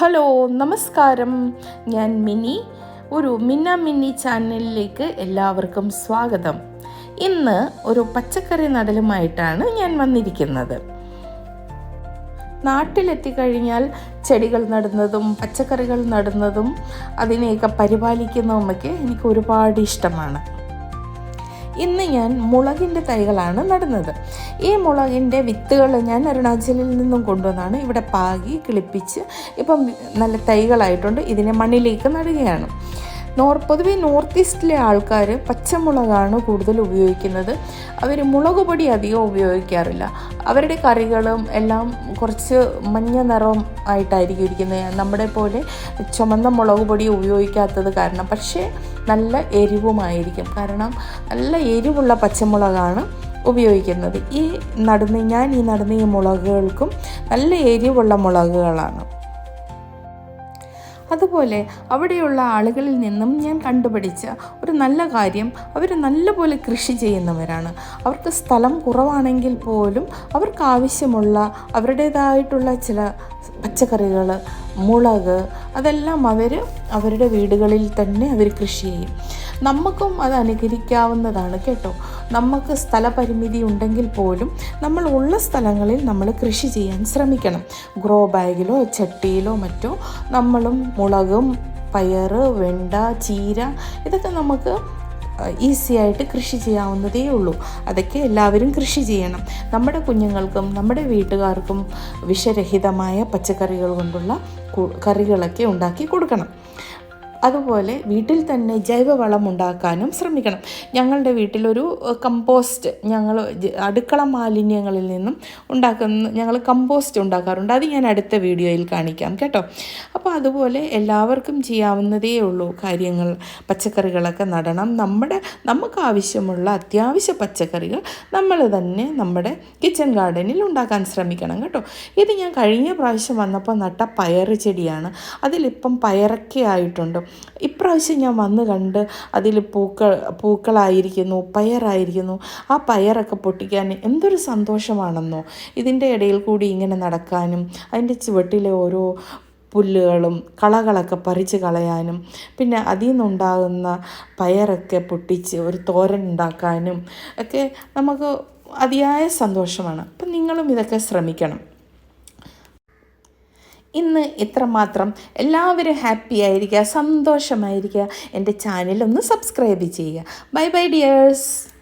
Hello നമസ്കാരം. ഞാൻ mini. ഒരു മിന്ന മിന്നി ചാനലിലേക്ക് എല്ലാവർക്കും സ്വാഗതം. ഇന്ന് ഒരു പച്ചക്കറി നടലുമായിട്ടാണ് ഞാൻ വന്നിരിക്കുന്നത്. നാട്ടിലെത്തി കഴിഞ്ഞാൽ ചെടികൾ നടുന്നതും പച്ചക്കറികൾ നടുന്നതും അതിനെയൊക്കെ പരിപാലിക്കുന്നതുമൊക്കെ എനിക്ക് ഒരുപാട് ഇഷ്ടമാണ്. ഇന്ന് ഞാൻ മുളകിന്റെ തൈകളാണ് നടുന്നത്. ഈ മുളകിന്റെ വിത്തുകൾ ഞാൻ അരുണാചലിൽ നിന്നും കൊണ്ടുവന്നാണ് ഇവിടെ പാകി കിളിപ്പിച്ച് ഇപ്പം നല്ല തൈകളായിട്ടുണ്ട്. ഇതിനെ മണ്ണിലേക്ക് നടുകയാണ്. നോർ പൊതുവെ നോർത്ത് ഈസ്റ്റിലെ ആൾക്കാർ പച്ചമുളകാണ് കൂടുതൽ ഉപയോഗിക്കുന്നത്. അവർ മുളക് പൊടി അധികം ഉപയോഗിക്കാറില്ല. അവരുടെ കറികളും എല്ലാം കുറച്ച് മഞ്ഞ നിറം ആയിട്ടായിരിക്കും ഇരിക്കുന്നത്. നമ്മുടെ പോലെ ചുമന്ന മുളക് പൊടി ഉപയോഗിക്കാത്തത് കാരണം. പക്ഷേ നല്ല എരിവുമായിരിക്കും. കാരണം നല്ല എരിവുള്ള പച്ചമുളകാണ് ഉപയോഗിക്കുന്നത്. ഈ നടുന്ന ഞാൻ ഈ നടുന്ന ഈ മുളകുകൾക്കും നല്ല എരിവുള്ള മുളകുകളാണ്. അതുപോലെ അവിടെയുള്ള ആളുകളിൽ നിന്നും ഞാൻ കണ്ടുപിടിച്ച ഒരു നല്ല കാര്യം അവർ നല്ലപോലെ കൃഷി ചെയ്യുന്നവരാണ്. അവർക്ക് സ്ഥലം കുറവാണെങ്കിൽ പോലും അവർക്ക് ആവശ്യമുള്ള അവരുടേതായിട്ടുള്ള ചില പച്ചക്കറികൾ മുളക് അതെല്ലാം അവർ അവരുടെ വീടുകളിൽ തന്നെ അവർ കൃഷി ചെയ്യും. നമുക്കും അത് അനുകരിക്കാവുന്നതാണ് കേട്ടോ. നമുക്ക് സ്ഥലപരിമിതി ഉണ്ടെങ്കിൽ പോലും നമ്മൾ ഉള്ള സ്ഥലങ്ങളിൽ നമ്മൾ കൃഷി ചെയ്യാൻ ശ്രമിക്കണം. ഗ്രോ ബാഗിലോ ചട്ടിയിലോ മറ്റോ നമ്മളും മുളകും പയർ വെണ്ട ചീര ഇതൊക്കെ നമുക്ക് ഈസി ആയിട്ട് കൃഷി ചെയ്യാവുന്നതേ ഉള്ളൂ. അതൊക്കെ എല്ലാവരും കൃഷി ചെയ്യണം. നമ്മുടെ കുഞ്ഞുങ്ങൾക്കും നമ്മുടെ വീട്ടുകാർക്കും വിഷരഹിതമായ പച്ചക്കറികൾ കൊണ്ടുള്ള കറികളൊക്കെ ഉണ്ടാക്കി കൊടുക്കണം. അതുപോലെ വീട്ടിൽ തന്നെ ജൈവവളം ഉണ്ടാക്കാനും ശ്രമിക്കണം. ഞങ്ങളുടെ വീട്ടിലൊരു കമ്പോസ്റ്റ് ഞങ്ങൾ അടുക്കള മാലിന്യങ്ങളിൽ നിന്നും ഉണ്ടാക്കുന്ന ഞങ്ങൾ കമ്പോസ്റ്റ് ഉണ്ടാക്കാറുണ്ട്. അത് ഞാൻ അടുത്ത വീഡിയോയിൽ കാണിക്കാം കേട്ടോ. അപ്പോൾ അതുപോലെ എല്ലാവർക്കും ചെയ്യാവുന്നതേ ഉള്ളൂ കാര്യങ്ങൾ. പച്ചക്കറികളൊക്കെ നടണം. നമ്മുടെ നമുക്ക് ആവശ്യമുള്ള അത്യാവശ്യ പച്ചക്കറികൾ നമ്മൾ തന്നെ നമ്മുടെ കിച്ചൺ ഗാർഡനിൽ ഉണ്ടാക്കാൻ ശ്രമിക്കണം കേട്ടോ. ഇത് ഞാൻ കഴിഞ്ഞ പ്രാവശ്യം വന്നപ്പോൾ നട്ട പയർ ചെടിയാണ്. അതിലിപ്പം പയറൊക്കെ ആയിട്ടുണ്ട്. ഇപ്രാവശ്യം ഞാൻ വന്ന് കണ്ട് അതിൽ പൂക്കൾ പൂക്കളായിരിക്കുന്നു പയറായിരിക്കുന്നു. ആ പയറൊക്കെ പൊട്ടിക്കാൻ എന്തൊരു സന്തോഷമാണെന്നോ. ഇതിന്റെ ഇടയിൽ കൂടി ഇങ്ങനെ നടക്കാനും അതിന്റെ ചുവട്ടിലെ ഓരോ പുല്ലുകളും കളകളൊക്കെ പറിച്ച് കളയാനും പിന്നെ അതിൽ നിന്നുണ്ടാകുന്ന പയറൊക്കെ പൊട്ടിച്ച് ഒരു തോരൻ ഉണ്ടാക്കാനും ഒക്കെ നമുക്ക് അതിയായ സന്തോഷമാണ്. അപ്പം നിങ്ങളും ഇതൊക്കെ ശ്രമിക്കണം. ഇന്ന് ഇത്രമാത്രം. എല്ലാവരും ഹാപ്പി ആയിരിക്കുക സന്തോഷമായിരിക്കുക. എന്റെ ചാനലൊന്ന് സബ്സ്ക്രൈബ് ചെയ്യുക. Bye bye dears.